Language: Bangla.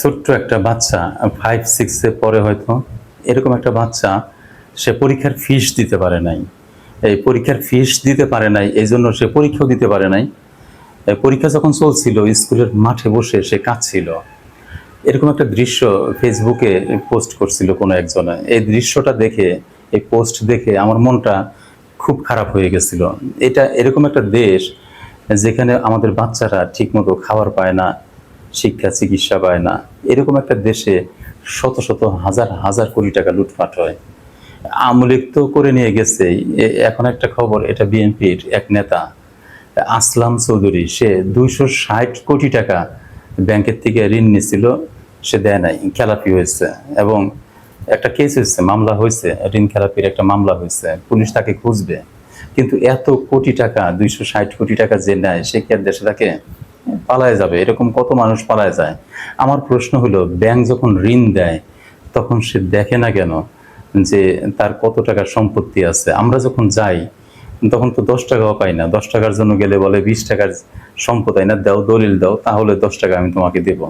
ছোট্ট একটা বাচ্চা ফাইভ সিক্সে পরে হয়তো এরকম একটা বাচ্চা, সে পরীক্ষার ফিস দিতে পারে নাই। এই পরীক্ষার ফিস দিতে পারে নাই এই জন্য সে পরীক্ষাও দিতে পারে নাই। পরীক্ষা যখন চলছিল, স্কুলের মাঠে বসে সে কাঁদছিল। এরকম একটা দৃশ্য ফেসবুকে পোস্ট করছিল কোনো একজনে। এই দৃশ্যটা দেখে, এই পোস্ট দেখে আমার মনটা খুব খারাপ হয়ে গেছিল। এটা এরকম একটা দেশ যেখানে আমাদের বাচ্চারা ঠিকমতো খাবার পায় না শিক্ষা, চিকিৎসা পায় না। এরকম একটা দেশে শত শত হাজার হাজার কোটি টাকা লুটপাট হয়। আমলিক তো করে নিয়ে গেছে। এখন একটা খবর, এটা বিএনপির এক নেতা, আসলাম চৌধুরী, সে দুইশো ষাট কোটি টাকা ব্যাংকের থেকে ঋণ নিয়েছিল, সে দেয় নাই, খেলাপি হয়েছে এবং একটা কেস হয়েছে, মামলা হয়েছে, ঋণ খেলাপির একটা মামলা হয়েছে, পুলিশ তাকে খুঁজবে। কিন্তু এত কোটি টাকা, দুইশো ষাট কোটি টাকা যে নেয়, সে কি আর দেশে থাকে? পালায় যাবে, এরকম কত মানুষ পালায় যায়? আমার প্রশ্ন হলো, ব্যাংক যখন ঋণ দেয়, তখন সে দেখে না কেন যে তার কত টাকার সম্পত্তি আছে? আমরা যখন যাই, তখন তো দশ টাকাও পাই না। দশ টাকার জন্য গেলে বলে, বিশ টাকার সম্পদ না, দাও, দলিল দাও, তাহলে দশ টাকা আমি তোমাকে দেবো।